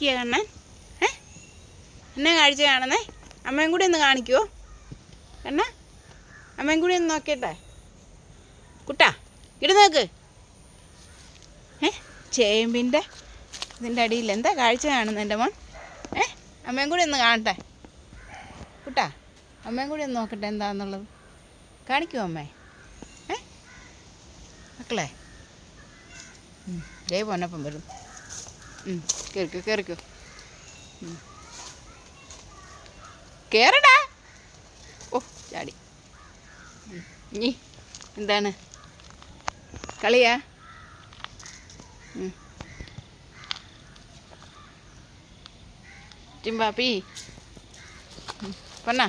കാണിക്കുക കണ്ണൻ ഏ? എന്നെ കാഴ്ച കാണുന്നേ അമ്മയും കൂടി ഒന്ന് കാണിക്കുമോ കണ്ണ അമ്മയും കൂടി ഒന്ന് നോക്കിയട്ടെ. കുട്ടാ ഇട നോക്ക്. ഏ? ചേമ്പിന്റെ ഇതിന്റെ അടിയിൽ എന്താ കാഴ്ച കാണുന്നത് എന്റെ മോൻ? ഏ? അമ്മയും കൂടി ഒന്ന് കാണട്ടെ. കുട്ടാ അമ്മയും കൂടി ഒന്ന് നോക്കട്ടെ എന്താന്നുള്ളത്. കാണിക്കുമോ അമ്മേ? ഏ? മക്കളെ. ജയ ദേ പൊന്നപ്പം വരും. കേറിക്കോ ഉം. കേറടാ. ഓ ചാടി. നീ എന്താണ്? കളിയാ. ചിമ്പാപ്പി പൊന്നാ.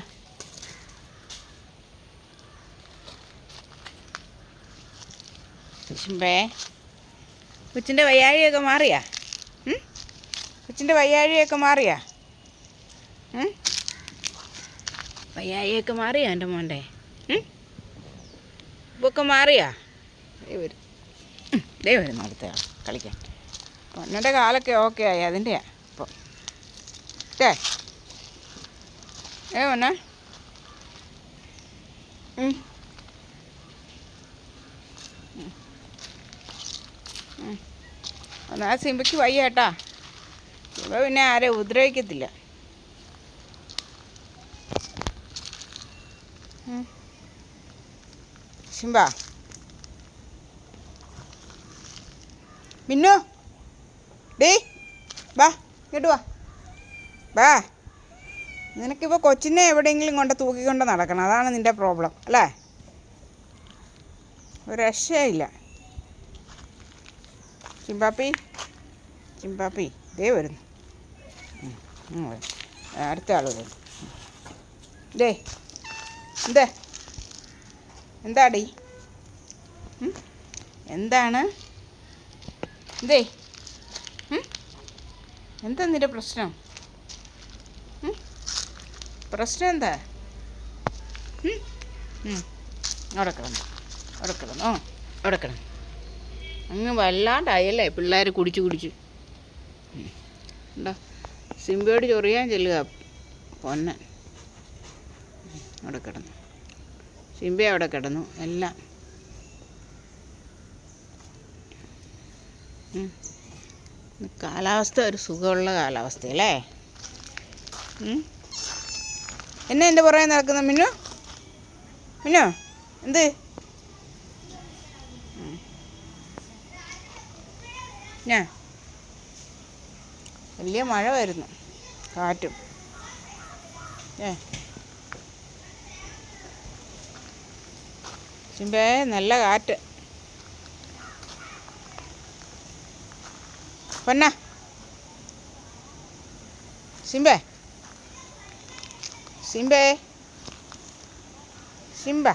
ചിമ്പേ കൊച്ചിന്റെ വയ്യാഴിയൊക്കെ മാറിയാ? കൊച്ചിന്റെ വയ്യാഴിയൊക്കെ മാറിയാ? വയ്യാഴിയൊക്കെ മാറിയാ എന്റെ മോന്റെ? ഇപ്പൊക്കെ മാറിയാ? വരും. ദേ വരുന്നു അടുത്ത കളിക്കാൻ. പൊന്നന്റെ കാലൊക്കെ ഓക്കെ ആയി അതിന്റെയാ ഇപ്പോൾ ഏ ഏ പൊന്നാ. ആ സിമ്പയ്ക്ക് വയ്യ കേട്ടാ. സിമ്പ പിന്നെ ആരെ ഉപദ്രവിക്കത്തില്ല. സിംബ മിന്നു. ഡേ വാ ഇങ്ങോട്ട് വാ. വാ. നിനക്കിപ്പോൾ കൊച്ചിനെ എവിടെയെങ്കിലും കൊണ്ട് തൂക്കിക്കൊണ്ട് നടക്കണം. അതാണ് നിന്റെ പ്രോബ്ലം അല്ലേ? ഒരു രക്ഷയില്ല. ചിമ്പാപ്പി ചിമ്പാപ്പി ദേ വരുന്നു. അടുത്ത ആൾ വരുന്നു. ദേ എന്താ? എന്താടി? എന്താണ്? എന്തേ? എന്താ നിന്റെ പ്രശ്നം? പ്രശ്നം എന്താ? അവിടെ കിടന്നു അവിടെ കിടന്നു. കിടന്നോ അവിടെ കിടന്നു. അങ്ങ് വല്ലാണ്ടായല്ലേ പിള്ളേർ കുടിച്ച് കുടിച്ച്. ഉണ്ടോ സിംബയോട് ചൊറിയാൻ ചെല്ലുക പൊന്നൻ. അവിടെ കിടന്നു സിംബ അവിടെ കിടന്നു എല്ലാം കാലാവസ്ഥ ഒരു സുഖമുള്ള കാലാവസ്ഥ അല്ലേ എന്നെ എന്റെ പുറകെ നടക്കുന്ന മിന്നു മിന്നു എന്ത് ഞാൻ വലിയ മഴ വരുന്നു കാറ്റും. ഏ. ചിമ്പേ നല്ല കാറ്റ്. പൊന്ന. സിംബേ സിംബേ സിംബ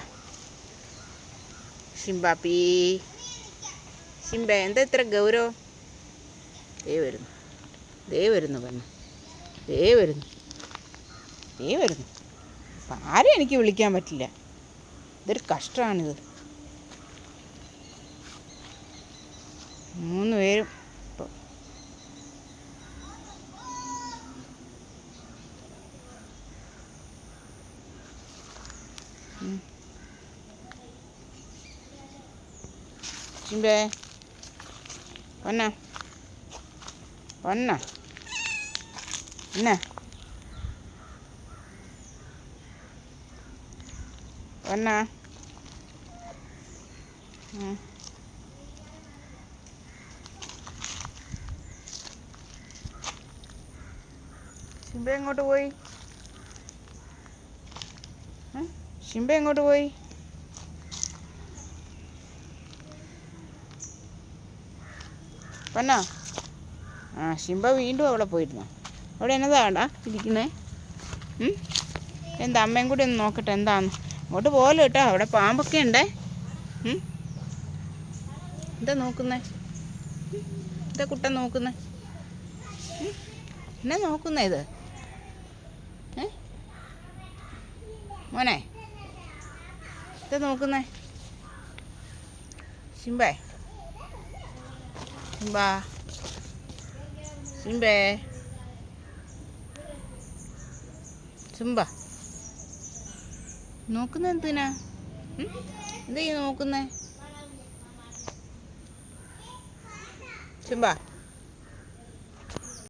സിംബാപ്പി സിംബ എന്താ ഇത്ര ഗൗരവം? ഏ വരുന്നു. ദേ വരുന്നു പെണ്ണ്. ദേ വരുന്നു. ദേ വരുന്നു. ആരും എനിക്ക് വിളിക്കാൻ പറ്റില്ല. ഇതൊരു കഷ്ടമാണിത്. മൂന്ന് പേരും ഇപ്പോ. ചിമ്പേ. പൊന്ന. പൊന്ന എന്നാ പൊന്ന ശിംബ എങ്ങോട്ട് പോയി? ശിംബ എങ്ങോട്ട് പോയി? പൊന്നോ ആ ശിംബ വീണ്ടും അവിടെ പോയിരുന്നു. അവിടെ എന്നതാടാ ഇരിക്കുന്നേ. എന്താ അമ്മയും കൂടി ഒന്ന് നോക്കട്ടെ എന്താന്ന്? അങ്ങോട്ട് പോലെ കേട്ടോ അവിടെ പാമ്പൊക്കെ ഉണ്ടേ. എന്താ നോക്കുന്നേ? എന്താ കുട്ടൻ നോക്കുന്നേ? എന്നാ നോക്കുന്നേ ഇത്? മോനെ എന്താ നോക്കുന്നേ? സിംബേ സിംബേ സിംബ നോക്കുന്ന എന്തിനാ? എന്താ ഈ നോക്കുന്നേ? സിംബ